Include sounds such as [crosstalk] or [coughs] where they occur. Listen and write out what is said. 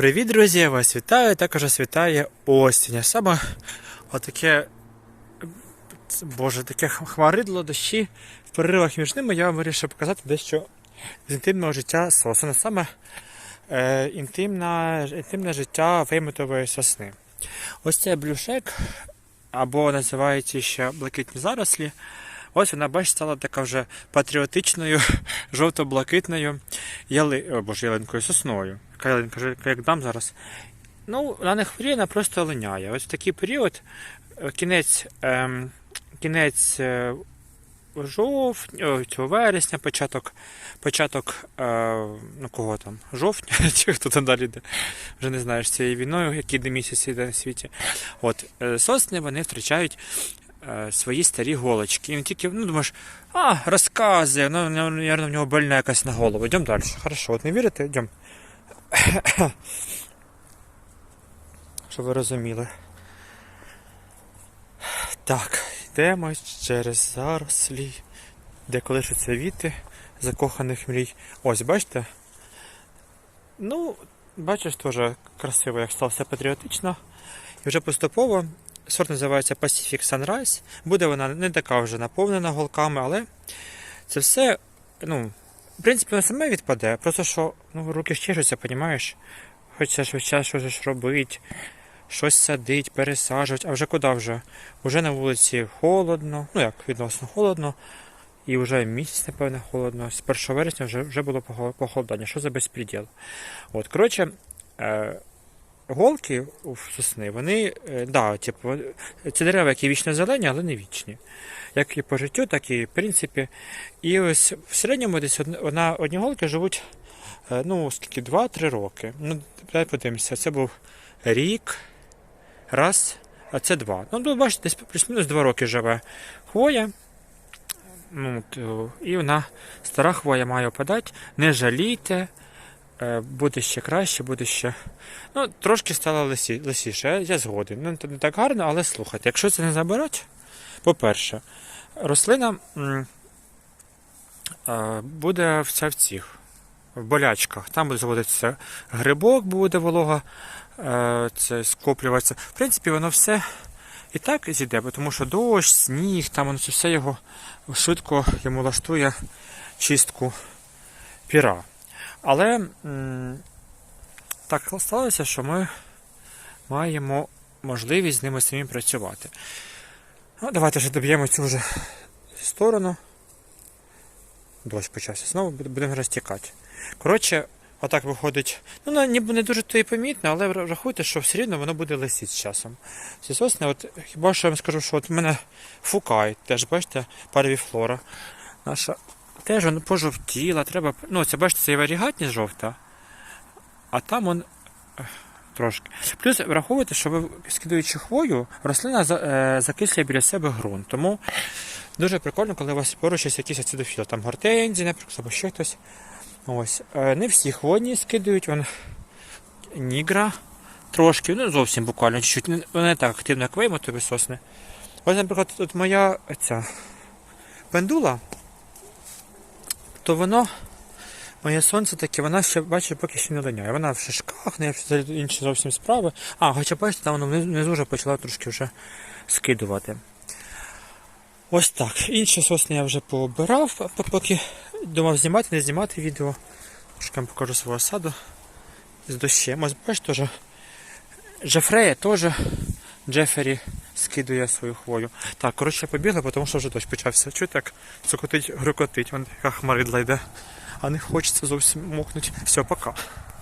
Привіт, друзі! Я вас вітаю. Також вас вітає осінь. А Саме отаке, боже, таке хмаридло дощі в переривах між ними я вам вирішив показати дещо з інтимного життя сосни. Саме е, інтимна, інтимне життя веймутової сосни. Ось цей блюшек, або називається ще блакитні зарослі. Ось вона, бачите, стала така вже патріотичною, [laughs] жовто-блакитною яли... Боже, ялинкою сосною. Яка ялинка, як дам зараз. Ну, вона не хворіє, вона просто линяє. Ось в такий період, е, кінець, ем, кінець е, жовтня, вересня, початок, початок е, ну кого там, жовтня, [laughs] чи хто там далі йде, вже не знаєш цією війною, які де місяці йде на світі. От, е, сосни вони втрачають свої старі голочки. І він тільки, ну думаєш, а, розказує, ну, мабуть, в нього больна якась на голову. Йдемо далі. Хорошо, от не вірите? Йдемо. [coughs] Щоб ви розуміли. Так, йдемо через зарослі, де колишуться віти закоханих мрій. Ось, бачите? Ну, бачиш, теж красиво, як стало все патріотично. І вже поступово сорт називається Pacific Sunrise. Буде вона не така вже наповнена голками, але це все, ну, в принципі, воно саме відпаде. Просто що ну, руки щешуться, розумієш? Хочеться час щось робити, щось садить, пересаджувати, а вже куди вже? Уже на вулиці холодно, ну як відносно холодно. І вже місяць, напевне, холодно. З 1 вересня вже, вже було похолодання. Що за безпреділ? От, коротше, е, голки у сосни, вони, е, да, типу, це дерева, які вічно зелені, але не вічні. Як і по життю, так і в принципі. І ось в середньому десь од- на одні голки живуть е, ну, скільки, 2-3 роки. Ну, давай подивимося, це був рік, раз, а це два. Ну бачите, десь плюс-мінус 2 роки живе хвоя. Ну, і вона стара хвоя має опадати. Не жалійте. Е, Буде ще краще, буде ще. Ну, трошки стало лисі, лисіше, я- згоден. Ну, не так гарно, але слухайте, якщо це не забирати, по-перше, рослина е, буде вся в цих в болячках. Там буде заводитися грибок, буде волога, е, це скоплюватися. В принципі, воно все і так зійде, тому що дощ, сніг, там воно все його швидко йому влаштує чистку піра. Але так сталося, що ми маємо можливість з ними самі працювати. Ну, давайте вже доб'ємо цю вже сторону. Дощ почався. Знову будемо розтікати. Коротше, отак виходить. Ну, ніби не дуже то і помітно, але врахуйте, що все рівно воно буде лисіти з часом. Ці сосни, от хіба що я вам скажу, що от в мене фукай, теж бачите, парвіфлора наша. Теж воно пожовтіла, треба. Ну, це бачите, це і варігатність жовта, а там он трошки. Плюс враховуйте, що ви скидуючи хвою, рослина е, закислює біля себе ґрунт. Тому дуже прикольно, коли у вас поруч є якісь ацидофіли, там гортензії, наприклад, або ще хтось. Ось. Е, Не всі хвойні скидують, вон нігра трошки, ну зовсім буквально чуть-чуть. Не- не так активно, як виймотові сосни. Ось, наприклад, тут моя ця пендула, то воно, моє сонце таке, вона ще, бачите, поки ще не линяє. Вона в шишках, не інші зовсім справи. А, хоча бачите, там воно внизу вже почала трошки вже скидувати. Ось так. Інші сосни я вже пообирав, поки думав знімати, не знімати відео. Трошки вам покажу свого саду з дощем. Ось бачите, теж Джефрея теж Джефері скидує свою хвою. Так, коротше, побігли, тому що вже дощ почався. Чуть так цокотить, грюкотить, вон така хмаридла йде. А не хочеться зовсім мокнути. Все, пока.